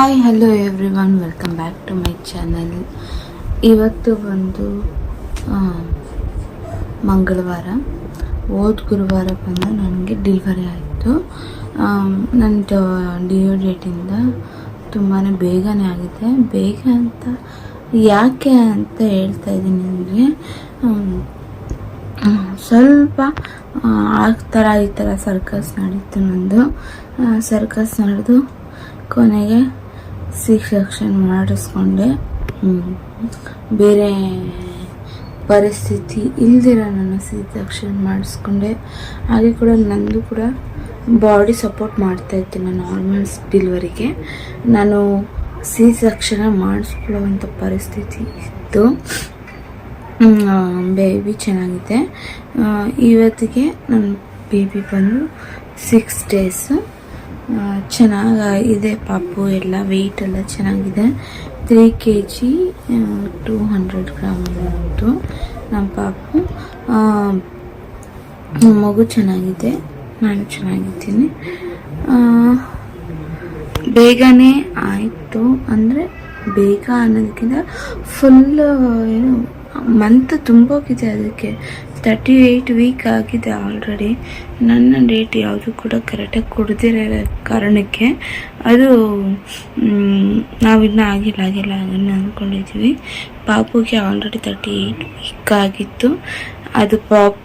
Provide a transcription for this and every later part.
Hi hello everyone welcome back to my channel ಇವತ್ತು ಬಂದು ಮಂಗಳವಾರ. ಹೋದ ಗುರುವಾರ ಬಂದು ನನಗೆ ಡೆಲಿವರಿ ಆಯಿತು. ನನ್ನ ಡಿಯೋ ಡೇಟಿಂದ ತುಂಬಾ ಬೇಗನೆ ಆಗಿದೆ. ಬೇಗ ಅಂತ, ಯಾಕೆ ಅಂತ ಹೇಳ್ತಾ ಇದ್ದೀನಿ ಅಂದರೆ ಸ್ವಲ್ಪ, ಆ ಥರ ಈ ಥರ ಸರ್ಕಸ್ ನಡೀತು ನಂದು. ಸರ್ಕಸ್ ನಡೆದು ಕೊನೆಗೆ ಸಿ ಸೆಕ್ಷನ್ ಮಾಡಿಸ್ಕೊಂಡೆ ಬೇರೆ ಪರಿಸ್ಥಿತಿ ಇಲ್ದಿರ ನಾನು ಸಿ ಸೆಕ್ಷನ್ ಮಾಡಿಸ್ಕೊಂಡೆ. ಹಾಗೆ ಕೂಡ ನಂದು ಕೂಡ ಬಾಡಿ ಸಪೋರ್ಟ್ ಮಾಡ್ತಾ ಇತ್ತು ನಾನು ನಾರ್ಮಲ್ ಡಿಲ್ವರಿಗೆ ನಾನು ಸಿ ಸೆಕ್ಷನ್ ಮಾಡಿಸ್ಕೊಳ್ಳುವಂಥ ಪರಿಸ್ಥಿತಿ ಇತ್ತು. ಬೇಬಿ ಚೆನ್ನಾಗಿದೆ. ಇವತ್ತಿಗೆ ನನ್ನ ಬೇಬಿ ಬಂದು ಸಿಕ್ಸ್ ಡೇಸು ಚೆನ್ನಾಗಿ ಇದೆ ಪಾಪು. ಎಲ್ಲ ವೆಯ್ಟ್ ಎಲ್ಲ ಚೆನ್ನಾಗಿದೆ. Three K G two hundred gram ಉಂಟು ನಮ್ಮ ಪಾಪು. ಮಗು ಚೆನ್ನಾಗಿದೆ. ನಾನು ಚೆನ್ನಾಗಿದ್ದೀನಿ. ಬೇಗನೆ ಆಯಿತು. ಅಂದರೆ ಬೇಗ ಅನ್ನೋದಕ್ಕಿಂತ ಫುಲ್ ಏನು ಮಂತ್ ತುಂಬೋಗಿದೆ ಅದಕ್ಕೆ. ತರ್ಟಿ ಏಯ್ಟ್ ವೀಕ್ ಆಗಿದೆ ಆಲ್ರೆಡಿ ನನ್ನ ಡೇಟ್ ಯಾವುದು ಕೂಡ ಕರೆಕ್ಟಾಗಿ ಕೊಡದಿರೋ ಕಾರಣಕ್ಕೆ. ಅದು ನಾವಿನ್ನೂ ಆಗಿಲ್ಲ ಆಗಿಲ್ಲ ಅದನ್ನು ಅಂದ್ಕೊಂಡಿದ್ವಿ ಪಾಪುಗೆ ಆಲ್ರೆಡಿ ತರ್ಟಿ ಏಯ್ಟ್ ವೀಕ್ ಆಗಿತ್ತು. ಅದು ಪಾಪ್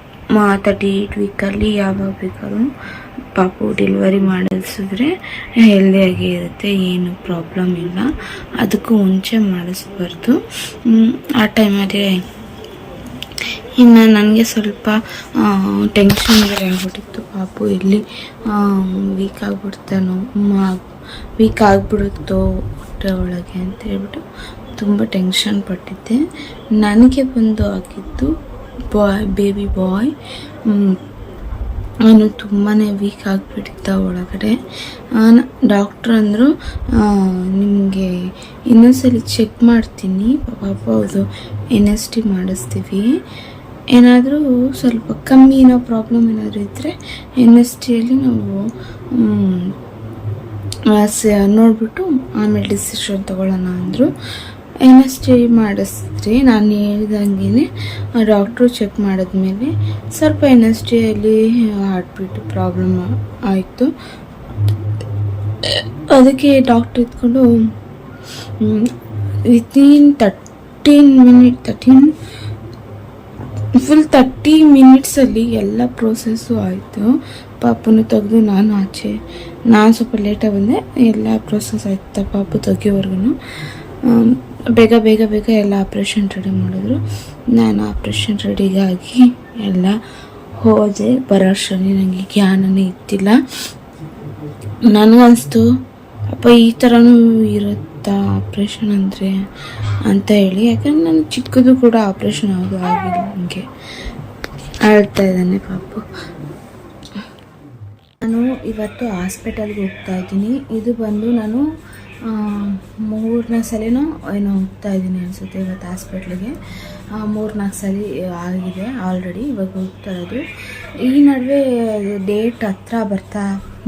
ತರ್ಟಿ ಏಯ್ಟ್ ವೀಕಲ್ಲಿ ಯಾವಾಗ ಬೇಕಾದ್ರೂ ಪಾಪು ಡೆಲಿವರಿ ಮಾಡಿಸಿದ್ರೆ ಹೆಲ್ದಿಯಾಗಿ ಇರುತ್ತೆ, ಏನು ಪ್ರಾಬ್ಲಮ್ ಇಲ್ಲ. ಅದಕ್ಕೂ ಮುಂಚೆ ಮಾಡಿಸ್ಬಾರ್ದು. ಆ ಟೈಮಲ್ಲಿ ಇನ್ನು ನನಗೆ ಸ್ವಲ್ಪ ಟೆನ್ಷನ್ ಬೇರೆ ಆಗ್ಬಿಟ್ಟಿತ್ತು. ಪಾಪು ಇಲ್ಲಿ ವೀಕ್ ಆಗ್ಬಿಡ್ತಾನೋ ವೀಕ್ ಆಗಿಬಿಡುತ್ತೋ ಹೊಟ್ಟೆ ಒಳಗೆ ಅಂತ ಹೇಳ್ಬಿಟ್ಟು ತುಂಬ ಟೆನ್ಷನ್ ಪಟ್ಟಿದ್ದೆ. ನನಗೆ ಬಂದು ಆಗಿದ್ದು ಬಾಯ್ ಬೇಬಿ ಬಾಯ್ ಅವನು ತುಂಬಾ ವೀಕ್ ಆಗಿಬಿಟ್ಟಿದ್ದ ಒಳಗಡೆ. ಡಾಕ್ಟ್ರ್ ಅಂದರು ನಿಮಗೆ ಇನ್ನೊಂದ್ಸಲಿ ಚೆಕ್ ಮಾಡ್ತೀನಿ. ಪಾಪ ಅದು ಎನ್ ಎಸ್ ಟಿ ಮಾಡಿಸ್ತೀವಿ. ಏನಾದರೂ ಸ್ವಲ್ಪ ಕಮ್ಮಿ ಏನೋ ಪ್ರಾಬ್ಲಮ್ ಏನಾದರೂ ಇದ್ದರೆ ಎನ್ ಎಸ್ ಟಿಯಲ್ಲಿ ನಾವು ನೋಡಿಬಿಟ್ಟು ಆ, ಆಮೇಲೆ ಡಿಸಿಷನ್ ತಗೊಳ್ಳೋಣ ಅಂದರು. ಎನ್ ಎಸ್ ಟಿ ಮಾಡಿಸಿದ್ರಿ ನಾನು ಹೇಳ್ದಂಗೆ ಡಾಕ್ಟ್ರು ಚೆಕ್ ಮಾಡಿದ್ಮೇಲೆ ಸ್ವಲ್ಪ ಎನ್ ಎಸ್ ಟಿಯಲ್ಲಿ ಹಾರ್ಟ್ ಬೀಟ್ ಪ್ರಾಬ್ಲಮ್ ಆಯಿತು. ಅದಕ್ಕೆ ಡಾಕ್ಟ್ರ್ ಇದ್ಕೊಂಡು within thirteen minute thirteen full thirty ಮಿನಿಟ್ಸಲ್ಲಿ ಎಲ್ಲ ಪ್ರೋಸೆಸ್ಸು ಆಯಿತು. ಪಾಪನು ತೆಗೆದು ನಾನು ಆಚೆ, ನಾನು ಸ್ವಲ್ಪ ಲೇಟಾಗಿ ಬಂದೆ. ಎಲ್ಲ ಪ್ರೋಸೆಸ್ ಆಯ್ತು ಪಾಪು ತೆಗಿಯೋವರೆಗೂ ಬೇಗ ಬೇಗ ಬೇಗ ಎಲ್ಲ ಆಪ್ರೇಷನ್ ರೆಡಿ ಮಾಡಿದ್ರು. ನಾನು ಆಪ್ರೇಷನ್ ರೆಡಿಗಾಗಿ ಎಲ್ಲ ಹೋದೆ. ಬರೋ ಅಷ್ಟರಲ್ಲಿ ನನಗೆ ಜ್ಞಾನನೇ ಇತ್ತಿಲ್ಲ ನನಗನ್ನಿಸ್ತು ಅಪ್ಪ, ಈ ಥರನೂ ಇರುತ್ತಾ ಆಪ್ರೇಷನ್ ಅಂದರೆ? ಅಂತ ಹೇಳಿ. ಯಾಕಂದ್ರೆ ನಾನು ಚಿಕ್ಕದು ಕೂಡ ಆಪ್ರೇಷನ್ ಆಗೋ ಆಗಿಲ್ಲ ನನಗೆ ಅಳ್ತಾ ಇದ್ದಾನೆ ಪಾಪು. ನಾನು ಇವತ್ತು ಹಾಸ್ಪಿಟಲ್ಗೆ ಹೋಗ್ತಾ ಇದ್ದೀನಿ. ಇದು ಬಂದು ನಾನು ಮೂರನೇ ಸಲಿನೋ ಏನೋ ಹೋಗ್ತಾ ಇದ್ದೀನಿ ಅನಿಸುತ್ತೆ ಇವತ್ತು ಹಾಸ್ಪಿಟ್ಲಿಗೆ. ಮೂರ್ನಾಲ್ಕು ಸಲ ಆಗಿದೆ ಆಲ್ರೆಡಿ, ಇವಾಗ ಹೋಗ್ತಾ ಇರೋದು. ಈ ನಡುವೆ ಡೇಟ್ ಹತ್ರ ಬರ್ತಾ,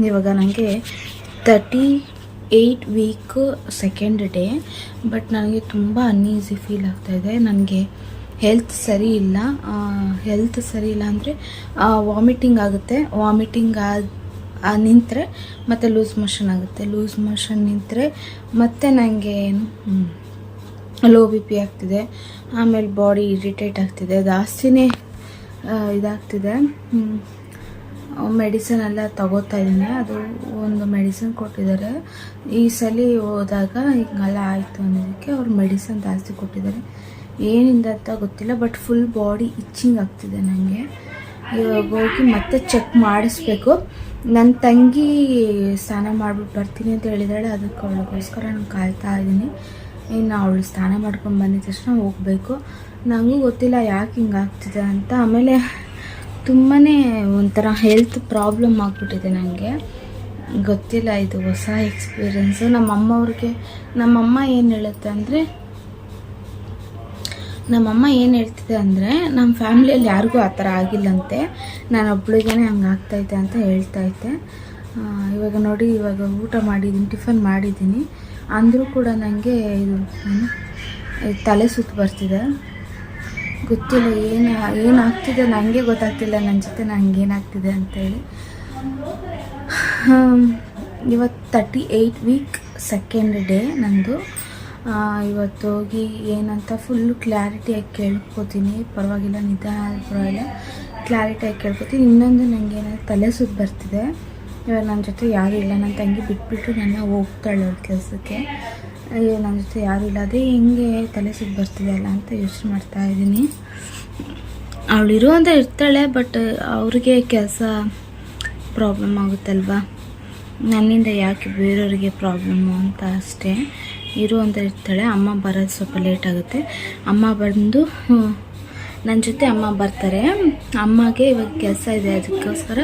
ಇವಾಗ ನನಗೆ thirty eight week second day, but ನನಗೆ ತುಂಬ ಅನ್ಈಸಿ ಫೀಲ್ ಆಗ್ತಾಯಿದೆ ನನಗೆ ಹೆಲ್ತ್ ಸರಿ ಇಲ್ಲ ಹೆಲ್ತ್ ಸರಿ ಇಲ್ಲ ಅಂದರೆ ವಾಮಿಟಿಂಗ್ ಆಗುತ್ತೆ. ವಾಮಿಟಿಂಗ್ ಆದ ನಿಂತರೆ ಮತ್ತು ಲೂಸ್ ಮೋಷನ್ ಆಗುತ್ತೆ. ಲೂಸ್ ಮೋಷನ್ ನಿಂತರೆ ಮತ್ತೆ ನನಗೆ ಏನು ಲೋ ಬಿ ಪಿ ಆಗ್ತಿದೆ. ಆಮೇಲೆ ಬಾಡಿ ಇರಿಟೇಟ್ ಆಗ್ತಿದೆ. ಜಾಸ್ತಿನೇ ಇದಾಗ್ತಿದೆ. ಮೆಡಿಸನ್ ಎಲ್ಲ ತಗೋತಾ ಇದ್ದೀನಿ. ಅದು ಒಂದು ಮೆಡಿಸನ್ ಕೊಟ್ಟಿದ್ದಾರೆ. ಈ ಸಲ ಹೋದಾಗ ಹಿಂಗೆಲ್ಲ ಆಯಿತು ಅನ್ನೋದಕ್ಕೆ ಅವ್ರು ಮೆಡಿಸನ್ ಜಾಸ್ತಿ ಕೊಟ್ಟಿದ್ದಾರೆ. ಏನಿಂದ ಅಂತ ಗೊತ್ತಿಲ್ಲ ಬಟ್ ಫುಲ್ ಬಾಡಿ ಇಚ್ಚಿಂಗ್ ಆಗ್ತಿದೆ ನನಗೆ ಇವಾಗ ಹೋಗಿ ಮತ್ತೆ ಚೆಕ್ ಮಾಡಿಸ್ಬೇಕು. ನನ್ನ ತಂಗಿ ಸ್ನಾನ ಮಾಡಿಬಿಟ್ಟು ಬರ್ತೀನಿ ಅಂತ ಹೇಳಿದಾಳೆ, ಅದಕ್ಕೆ ಅವಳಿಗೋಸ್ಕರ ನಾನು ಕಾಯ್ತಾ ಇದ್ದೀನಿ. ಇನ್ನು ಅವಳು ಸ್ನಾನ ಮಾಡ್ಕೊಂಡು ಬಂದಿದ ತಕ್ಷಣ ಹೋಗಬೇಕು. ನನಗೂ ಗೊತ್ತಿಲ್ಲ ಯಾಕೆ ಹಿಂಗಾಗ್ತಿದೆ ಅಂತ. ಆಮೇಲೆ ತುಂಬಾ ಒಂಥರ ಹೆಲ್ತ್ ಪ್ರಾಬ್ಲಮ್ ಆಗಿಬಿಟ್ಟಿದೆ ನನಗೆ ಗೊತ್ತಿಲ್ಲ, ಇದು ಹೊಸ ಎಕ್ಸ್ಪೀರಿಯೆನ್ಸು ನಮ್ಮ ಅಮ್ಮವ್ರಿಗೆ ನಮ್ಮಮ್ಮ ಏನು ಹೇಳುತ್ತೆ ಅಂದರೆ ನಮ್ಮಮ್ಮ ಏನು ಹೇಳ್ತಿದೆ ಅಂದರೆ ನಮ್ಮ ಫ್ಯಾಮ್ಲಿಯಲ್ಲಿ ಯಾರಿಗೂ ಆ ಥರ ಆಗಿಲ್ಲಂತೆ. ನಾನು ಒಬ್ಳಿಗೇ ಹಂಗೆ ಆಗ್ತೈತೆ ಅಂತ ಇದ್ದೆ. ಇವಾಗ ನೋಡಿ ಇವಾಗ ಊಟ ಮಾಡಿದ್ದೀನಿ ಟಿಫನ್ ಮಾಡಿದ್ದೀನಿ ಅಂದರೂ ಕೂಡ ನನಗೆ ಇದು ತಲೆ ಸುತ್ತು ಬರ್ತಿದೆ. ಗೊತ್ತಿಲ್ಲ ಏನು ಏನಾಗ್ತಿದೆ ನನಗೆ ಗೊತ್ತಾಗ್ತಿಲ್ಲ ನನ್ನ ಜೊತೆ ನನಗೆ ಏನಾಗ್ತಿದೆ ಅಂತೇಳಿ. ಇವತ್ತು thirty eight week second day ನಂದು. ಆ, ಇವತ್ತು ಹೋಗಿ ಏನಂತ ಫುಲ್ಲು ಕ್ಲಾರಿಟಿಯಾಗಿ ಕೇಳ್ಕೊತೀನಿ. ಪರವಾಗಿಲ್ಲ, ನಿಧಾನ ಪರವಾಗಿಲ್ಲ. ಕ್ಲಾರಿಟಿಯಾಗಿ ಕೇಳ್ಕೊತೀನಿ. ಇನ್ನೊಂದು ನನಗೆ ತಲೆ ಸುತ್ತ ಬರ್ತಿದೆ. ಇವಾಗ ನನ್ನ ಜೊತೆ ಯಾರೂ ಇಲ್ಲ. ನನ್ನ ತಂಗಿ ಬಿಟ್ಬಿಟ್ಟು ನನ್ನ ಹೋಗ್ತಾಳೆ ಅವ್ರ ಕೆಲಸಕ್ಕೆ. ಅಯ್ಯೋ ನನ್ನ ಜೊತೆ ಯಾರೂ ಇಲ್ಲ. ಅದೇ ಹೆಂಗೆ ತಲೆ ಸುತ್ತ ಬರ್ತಿದೆ ಅಲ್ಲ ಅಂತ ಯೋಚನೆ ಮಾಡ್ತಾ ಇದ್ದೀನಿ. ಅವಳು ಇರು ಅಂತ ಇರ್ತಾಳೆ ಬಟ್ ಅವ್ರಿಗೆ ಕೆಲಸ ಪ್ರಾಬ್ಲಮ್ ಆಗುತ್ತಲ್ವಾ? ನನ್ನಿಂದ ಯಾಕೆ ಬೇರೆಯವ್ರಿಗೆ ಪ್ರಾಬ್ಲಮ್ಮು ಅಂತ ಅಷ್ಟೇ. ಇರು ಅಂತ ಇರ್ತಾಳೆ ಅಮ್ಮ ಬರೋದು ಸ್ವಲ್ಪ ಲೇಟ್ ಆಗುತ್ತೆ. ಅಮ್ಮ ಬಂದು ನನ್ನ ಜೊತೆ ಅಮ್ಮ ಬರ್ತಾರೆ. ಅಮ್ಮಗೆ ಇವಾಗ ಕೆಲಸ ಇದೆ, ಅದಕ್ಕೋಸ್ಕರ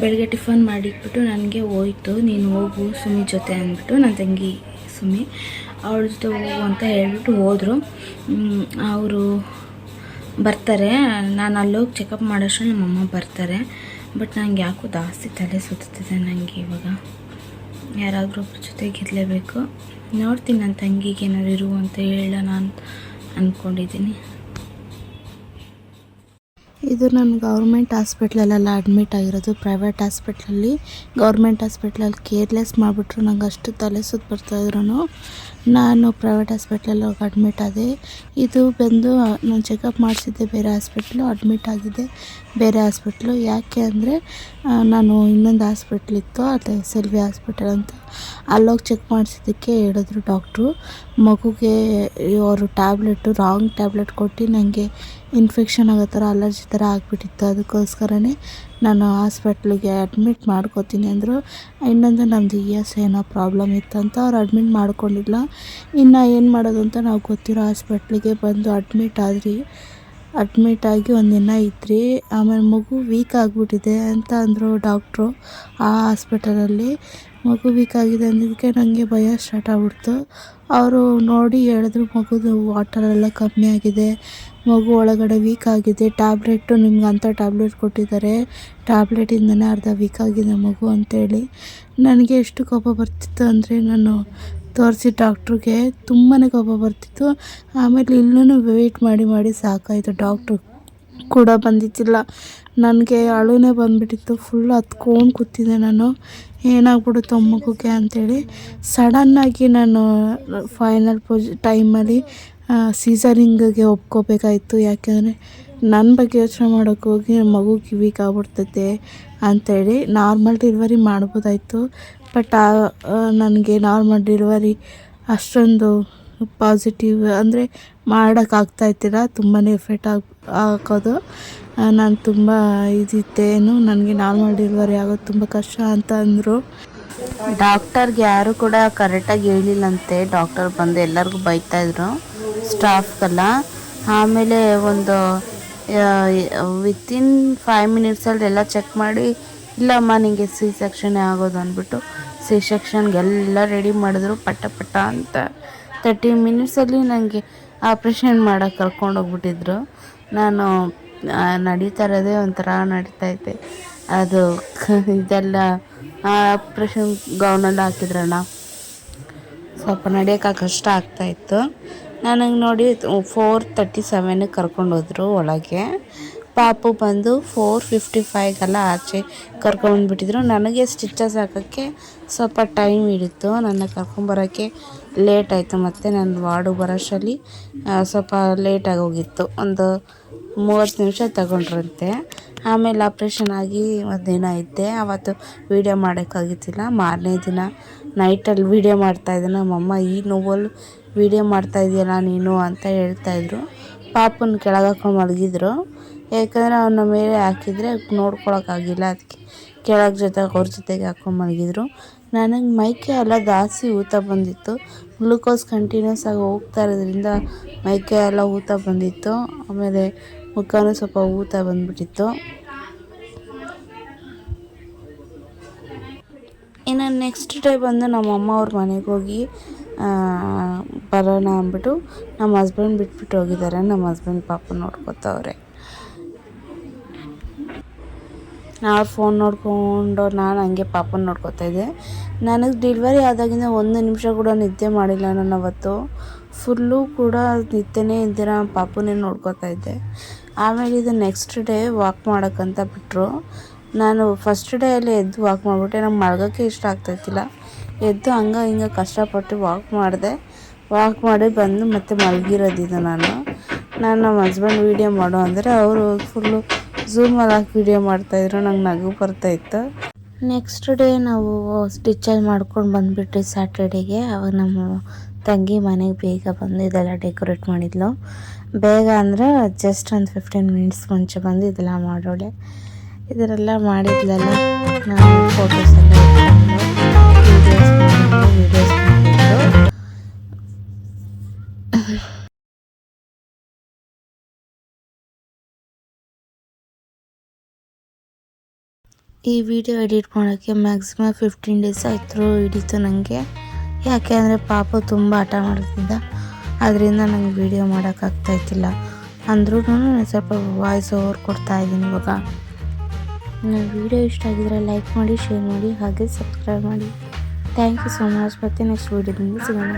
ಬೆಳಗ್ಗೆ ಟಿಫನ್ ಮಾಡಿಟ್ಬಿಟ್ಟು ನನಗೆ ಹೋಯ್ತು. ನೀನು ಹೋಗು, ಸುಮಿ ಜೊತೆ ಅಂದ್ಬಿಟ್ಟು ನನ್ನ ತಂಗಿ ಸುಮಿ ಅವಳ ಜೊತೆ ಹೋಗು ಅಂತ ಹೇಳ್ಬಿಟ್ಟು ಹೋದರು. ಅವರು ಬರ್ತಾರೆ. ನಾನು ಅಲ್ಲೋಗಿ ಚೆಕಪ್ ಮಾಡೋಷ್ಟು ನಮ್ಮಮ್ಮ ಬರ್ತಾರೆ. ಬಟ್ ನನಗೆ ಯಾಕೋ ಜಾಸ್ತಿ ತಲೆ ಸುತ್ತಿದೆ ನನಗೆ ಇವಾಗ. ಯಾರಾದರೂ ಒಬ್ಬರ ಜೊತೆಗಿರಲೇಬೇಕು ನೋಡ್ತೀನಿ ನನ್ನ ತಂಗಿಗೆ ಏನಾದ್ರು ಇರು ಅಂತ ಹೇಳೋಣ ಅಂತ ಅಂದ್ಕೊಂಡಿದ್ದೀನಿ ಇದು ನಾನು ಗೌರ್ಮೆಂಟ್ ಹಾಸ್ಪಿಟ್ಲಲ್ಲೆಲ್ಲ ಅಡ್ಮಿಟ್ ಆಗಿರೋದು. ಪ್ರೈವೇಟ್ ಹಾಸ್ಪಿಟ್ಲಲ್ಲಿ ಗೌರ್ಮೆಂಟ್ ಹಾಸ್ಪಿಟ್ಲಲ್ಲಿ ಕೇರ್ಲೆಸ್ ಮಾಡಿಬಿಟ್ರು. ನಂಗೆ ಅಷ್ಟು ತಲೆ ಸುತ್ತು ಬರ್ತಾಯಿದ್ರು ನಾನು ಪ್ರೈವೇಟ್ ಹಾಸ್ಪಿಟ್ಲಲ್ಲಿ ಹೋಗಿ ಅಡ್ಮಿಟ್ ಆದೆ. ಇದು ಬಂದು ನಾನು ಚೆಕಪ್ ಮಾಡಿಸಿದ್ದೆ. ಬೇರೆ ಹಾಸ್ಪಿಟ್ಲು ಅಡ್ಮಿಟ್ ಆಗಿದೆ ಬೇರೆ ಹಾಸ್ಪಿಟ್ಲು. ಯಾಕೆ ಅಂದರೆ ನಾನು ಇನ್ನೊಂದು ಹಾಸ್ಪಿಟ್ಲಿತ್ತು ಅದು ಎಸ್ ಎಲ್ ವಿ ಹಾಸ್ಪಿಟಲ್ ಅಂತ. ಅಲ್ಲೋಗಿ ಚೆಕ್ ಮಾಡಿಸಿದ್ದಕ್ಕೆ ಹೇಳಿದ್ರು ಡಾಕ್ಟ್ರು. ಮಗುಗೆ ಅವರು ಟ್ಯಾಬ್ಲೆಟು, ರಾಂಗ್ ಟ್ಯಾಬ್ಲೆಟ್ ಕೊಟ್ಟು ನನಗೆ ಇನ್ಫೆಕ್ಷನ್ ಆಗೋ ಥರ, ಅಲರ್ಜಿ ಥರ ಆಗಿಬಿಟ್ಟಿತ್ತು. ಅದಕ್ಕೋಸ್ಕರನೇ ನಾನು ಹಾಸ್ಪಿಟ್ಲಿಗೆ ಅಡ್ಮಿಟ್ ಮಾಡ್ಕೋತೀನಿ ಅಂದರು. ಇನ್ನೊಂದು ನಮ್ಮದು ಇ ಏನೋ ಪ್ರಾಬ್ಲಮ್ ಇತ್ತಂತ ಅವ್ರು ಅಡ್ಮಿಟ್ ಮಾಡ್ಕೊಂಡಿಲ್ಲ. ಇನ್ನು ಏನು ಮಾಡೋದು ಅಂತ ನಾವು ಗೊತ್ತಿರೋ ಹಾಸ್ಪಿಟ್ಲಿಗೆ ಬಂದು ಅಡ್ಮಿಟ್ ಆದ್ರಿ. ಅಡ್ಮಿಟ್ ಆಗಿ ಒಂದಿನ ಇದ್ರಿ. ಆಮೇಲೆ ಮಗು ವೀಕ್ ಆಗಿಬಿಟ್ಟಿದೆ ಅಂತ ಅಂದರು ಡಾಕ್ಟ್ರು ಆ ಹಾಸ್ಪಿಟಲಲ್ಲಿ. ಮಗು ವೀಕ್ ಆಗಿದೆ ಅಂದಿದ್ದಕ್ಕೆ ನನಗೆ ಭಯ ಸ್ಟಾರ್ಟ್ ಆಗ್ಬಿಡ್ತು. ಅವರು ನೋಡಿ ಹೇಳಿದ್ರು ಮಗುದು ವಾಟರೆಲ್ಲ ಕಮ್ಮಿ ಆಗಿದೆ, ಮಗು ಒಳಗಡೆ ವೀಕ್ ಆಗಿದೆ. ಟ್ಯಾಬ್ಲೆಟ್ಟು ನಿಮ್ಗೆ ಅಂಥ ಟ್ಯಾಬ್ಲೆಟ್ ಕೊಟ್ಟಿದ್ದಾರೆ. ಟ್ಯಾಬ್ಲೆಟಿಂದನೇ ಅರ್ಧ ವೀಕ್ ಆಗಿದೆ ಮಗು ಅಂತೇಳಿ. ನನಗೆ ಎಷ್ಟು ಕೋಪ ಬರ್ತಿತ್ತು ಅಂದರೆ ನಾನು ತೋರಿಸಿ ಡಾಕ್ಟ್ರಿಗೆ ತುಂಬಾ ಕೋಪ ಬರ್ತಿತ್ತು. ಆಮೇಲೆ ಇಲ್ಲೂ ವೆಯ್ಟ್ ಮಾಡಿ ಮಾಡಿ ಸಾಕಾಯಿತು. ಡಾಕ್ಟ್ರು ಕೂಡ ಬಂದಿದ್ದಿಲ್ಲ. ನನಗೆ ಅಳುನೇ ಬಂದುಬಿಟ್ಟಿತ್ತು. ಫುಲ್ ಹತ್ಕೊಂಡು ಕೂತಿದ್ದೆ ನಾನು. ಏನಾಗ್ಬಿಡುತ್ತೋ ಮಗುಗೆ ಅಂಥೇಳಿ ಸಡನ್ನಾಗಿ ನಾನು ಫೈನಲ್ ಪೊಜ್ ಟೈಮಲ್ಲಿ ಸೀಸರಿಂಗಿಗೆ ಒಪ್ಕೋಬೇಕಾಯಿತು. ಯಾಕೆಂದರೆ ನನ್ನ ಬಗ್ಗೆ ಯೋಚನೆ ಮಾಡೋಕ್ಕೆ ಹೋಗಿ ಮಗುಗೆ ವೀಕ್ ಆಗ್ಬಿಡ್ತೈತೆ ಅಂಥೇಳಿ ನಾರ್ಮಲ್ ಡೆಲಿವರಿ ಮಾಡ್ಬೋದಾಯಿತು. ಬಟ್ ನನಗೆ ನಾರ್ಮಲ್ ಡೆಲಿವರಿ ಅಷ್ಟೊಂದು ಪಾಸಿಟಿವ್ ಅಂದರೆ ಮಾಡೋಕ್ಕಾಗ್ತಾಯಿತ್ತಿಲ್ಲ ತುಂಬಾ ಎಫೆಕ್ಟ್ ಆಗಿ ಹಾಕೋದು. ನಾನು ತುಂಬ ಇದಿತ್ತೇನು ನನಗೆ ನಾರ್ಮಲ್ ಡೆಲಿವರಿ ಆಗೋದು ತುಂಬ ಕಷ್ಟ ಅಂತ ಅಂದರು ಡಾಕ್ಟರ್ಗೆ ಯಾರು ಕೂಡ ಕರೆಕ್ಟಾಗಿ ಹೇಳಿಲ್ಲಂತೆ. ಡಾಕ್ಟರ್ ಬಂದು ಎಲ್ಲರಿಗೂ ಬೈತಾಯಿದ್ರು ಸ್ಟಾಫ್ಗೆಲ್ಲ ಆಮೇಲೆ ಒಂದು ವಿತಿನ್ ಫೈವ್ ಮಿನಿಟ್ಸಲ್ಲಿ ಎಲ್ಲ ಚೆಕ್ ಮಾಡಿ, ಇಲ್ಲಮ್ಮ ನಿಮಗೆ ಸಿ ಸೆಕ್ಷನ್ನೇ ಆಗೋದು ಅಂದ್ಬಿಟ್ಟು ಸಿ ಸೆಕ್ಷನ್ಗೆಲ್ಲ ರೆಡಿ ಮಾಡಿದ್ರು ಪಟ್ಟ ಪಟ್ಟ ಅಂತ. ತರ್ಟಿ ಮಿನಿಟ್ಸಲ್ಲಿ ನನಗೆ ಆಪ್ರೇಷನ್ ಮಾಡೋಕ್ಕೆ ಕರ್ಕೊಂಡೋಗ್ಬಿಟ್ಟಿದ್ರು ನಾನು ನಡೀತಾ ಇರೋದೇ ಒಂಥರ ನಡೀತೈತೆ ಅದು ಇದೆಲ್ಲ ಆಪ್ರೇಷನ್ ಗೌನಲ್ಲಿ ಹಾಕಿದ್ರಣ್ಣ ಸ್ವಲ್ಪ ನಡೆಯೋಕೆ ಕಷ್ಟ ಆಗ್ತಾಯಿತ್ತು ನನಗೆ ನೋಡಿ ಫೋರ್ ತರ್ಟಿ ಸೆವೆನಿಗೆ ಕರ್ಕೊಂಡು ಒಳಗೆ. ಪಾಪು ಬಂದು ಫೋರ್ ಫಿಫ್ಟಿ ಫೈವ್ಗೆಲ್ಲ ಆಚೆ ಕರ್ಕೊಂಡ್ಬಿಟ್ಟಿದ್ರು ನನಗೆ ಸ್ಟಿಚಸ್ ಹಾಕೋಕ್ಕೆ ಸ್ವಲ್ಪ ಟೈಮ್ ಹಿಡಿತು. ನನ್ನ ಕರ್ಕೊಂಬರೋಕ್ಕೆ ಲೇಟ್ ಆಯಿತು. ಮತ್ತು ನನ್ನ ವಾರ್ಡು ಬರೋಷ್ಟರಲ್ಲಿ ಆ, ಸ್ವಲ್ಪ ಲೇಟಾಗಿ ಹೋಗಿತ್ತು. ಒಂದು ಮೂವತ್ತು ನಿಮಿಷ ತಗೊಂಡ್ರಂತೆ. ಆಮೇಲೆ ಆಪ್ರೇಷನ್ ಆಗಿ ಒಂದಿನ ಇದ್ದೆ ಆವತ್ತು ವೀಡಿಯೋ ಮಾಡೋಕ್ಕಾಗಿದ್ದಿಲ್ಲ ಮಾರನೇ ದಿನ ನೈಟಲ್ಲಿ ವೀಡಿಯೋ ಮಾಡ್ತಾಯಿದ್ದೆ ನಮ್ಮಮ್ಮ ಈ ನೋವಲ್ಲಿ ವೀಡಿಯೋ ಮಾಡ್ತಾಯಿದ್ಯಲ್ಲ ನೀನು? ಅಂತ ಹೇಳ್ತಾಯಿದ್ರು ಪಾಪನ ಕೆಳಗೆ ಹಾಕೊಂಡು ಮಲಗಿದ್ರು. ಯಾಕಂದರೆ ಅವನ ಮೇಲೆ ಹಾಕಿದರೆ ನೋಡ್ಕೊಳಕ್ಕಾಗಿಲ್ಲ ಅದಕ್ಕೆ ಕೆಳಗೆ ಜೊತೆಗೆ ಅವ್ರ ಜೊತೆಗೆ ಹಾಕೊಂಡು ಮಲಗಿದ್ರು. ನನಗೆ ಮೈಕೆ ಎಲ್ಲ ಜಾಸ್ತಿ ಊತ ಬಂದಿತ್ತು. ಗ್ಲೂಕೋಸ್ ಕಂಟಿನ್ಯೂಸ್ ಆಗಿ ಹೋಗ್ತಾ ಇರೋದ್ರಿಂದ ಮೈಕೆ ಎಲ್ಲ ಊತ ಬಂದಿತ್ತು. ಆಮೇಲೆ ಮುಖನೂ ಸ್ವಲ್ಪ ಊತ ಬಂದ್ಬಿಟ್ಟಿತ್ತು. ಇನ್ನು ನೆಕ್ಸ್ಟ್ ಡೇ ಬಂದು ನಮ್ಮ ಅಮ್ಮ ಅವ್ರ ಮನೆಗೆ ಹೋಗಿ ಬರೋಣ ಅಂದ್ಬಿಟ್ಟು ನಮ್ಮ ಹಸ್ಬೆಂಡ್ ಬಿಟ್ಬಿಟ್ಟು ಹೋಗಿದ್ದಾರೆ. ನಮ್ಮ ಹಸ್ಬೆಂಡ್ ಪಾಪ ನೋಡ್ಕೊತವ್ರೆ. ನಾವು ಫೋನ್ ನೋಡ್ಕೊಂಡು ನಾನು ಹಂಗೆ ಪಾಪನ ನೋಡ್ಕೊತಾ ಇದ್ದೆ. ನನಗೆ ಡೆಲಿವರಿ ಆದಾಗಿಂದ ಒಂದು ನಿಮಿಷ ಕೂಡ ನಿದ್ದೆ ಮಾಡಿಲ್ಲ ನಾನು ಅವತ್ತು. ಫುಲ್ಲು ಕೂಡ ನಿದ್ದೆನೇ ಇದ್ದಿರ ಪಾಪುನೇ ನೋಡ್ಕೋತಾ ಇದ್ದೆ. ಆಮೇಲೆ ಇದು ನೆಕ್ಸ್ಟ್ ಡೇ ವಾಕ್ ಮಾಡೋಕ್ಕಂತ ಬಿಟ್ಟರು ನಾನು ಫಸ್ಟ್ ಡೇ ಎದ್ದು ವಾಕ್ ಮಾಡಿಬಿಟ್ಟೆ. ನಂಗೆ ಮಲ್ಗೋಕ್ಕೆ ಇಷ್ಟ ಆಗ್ತಾಯಿತ್ತಿಲ್ಲ ಎದ್ದು ಹಂಗೆ ಹಿಂಗೆ ಕಷ್ಟಪಟ್ಟು ವಾಕ್ ಮಾಡಿದೆ. ವಾಕ್ ಮಾಡಿ ಬಂದು ಮತ್ತೆ ಮಲಗಿರೋದಿದ್ದು ನಾನು. ನಾನು ನಮ್ಮ ಹಸ್ಬೆಂಡ್ ವೀಡಿಯೋ ಮಾಡು ಅಂದರೆ ಅವರು ಫುಲ್ಲು ಝೂಮಲ್ಲಿ ಹಾಕಿ ವೀಡಿಯೋ ಮಾಡ್ತಾಯಿದ್ರು ನಂಗೆ ನಗು ಬರ್ತಾಯಿತ್ತು ನೆಕ್ಸ್ಟ್ ಡೇ ನಾವು ಸ್ಟಿಚಲ್ಲಿ ಮಾಡ್ಕೊಂಡು ಬಂದುಬಿಟ್ಟು ಸ್ಯಾಟರ್ಡೇಗೆ ಅವಾಗ ನಮ್ಮ ತಂಗಿ ಮನೆಗೆ ಬೇಗ ಬಂದು ಇದೆಲ್ಲ ಡೆಕೋರೇಟ್ ಮಾಡಿದ್ಲು. ಬೇಗ ಅಂದರೆ ಜಸ್ಟ್ ಒಂದು ಫಿಫ್ಟೀನ್ ಮಿನಿಟ್ಸ್ ಮುಂಚೆ ಬಂದು ಇದೆಲ್ಲ ಮಾಡೋಳೆ. ಇದರೆಲ್ಲ ಮಾಡಿದ್ಲಲ್ಲ ನಾನು ಫೋಟೋಸ್ ಎಲ್ಲ ಈ ವಿಡಿಯೋ ಎಡಿಟ್ ಮಾಡೋಕ್ಕೆ ಮ್ಯಾಕ್ಸಿಮಮ್ ಫಿಫ್ಟೀನ್ ಡೇಸ್ ಆಯಿತು ಹಿಡಿತು ನನಗೆ ಯಾಕೆ ಅಂದರೆ ಪಾಪ ತುಂಬ ಆಟ ಮಾಡ್ತಿದ್ದ ಅದರಿಂದ ನಂಗೆ ವಿಡಿಯೋ ಮಾಡೋಕ್ಕಾಗ್ತಾಯಿತ್ತಿಲ್ಲ ಅಂದ್ರೂ ಸ್ವಲ್ಪ ವಾಯ್ಸ್ ಓವರ್ ಕೊಡ್ತಾ ಇದ್ದೀನಿ ಇವಾಗ. ನನ್ನ ವೀಡಿಯೋ ಇಷ್ಟ ಆಗಿದ್ರೆ ಲೈಕ್ ಮಾಡಿ ಶೇರ್ ಮಾಡಿ, ಹಾಗೆ ಸಬ್ಸ್ಕ್ರೈಬ್ ಮಾಡಿ. ಥ್ಯಾಂಕ್ ಯು ಸೊ ಮಚ್ ಮತ್ತೆ ನೆಕ್ಸ್ಟ್ ವೀಡಿಯೋದಿಂದ ಸಿಗೋಣ.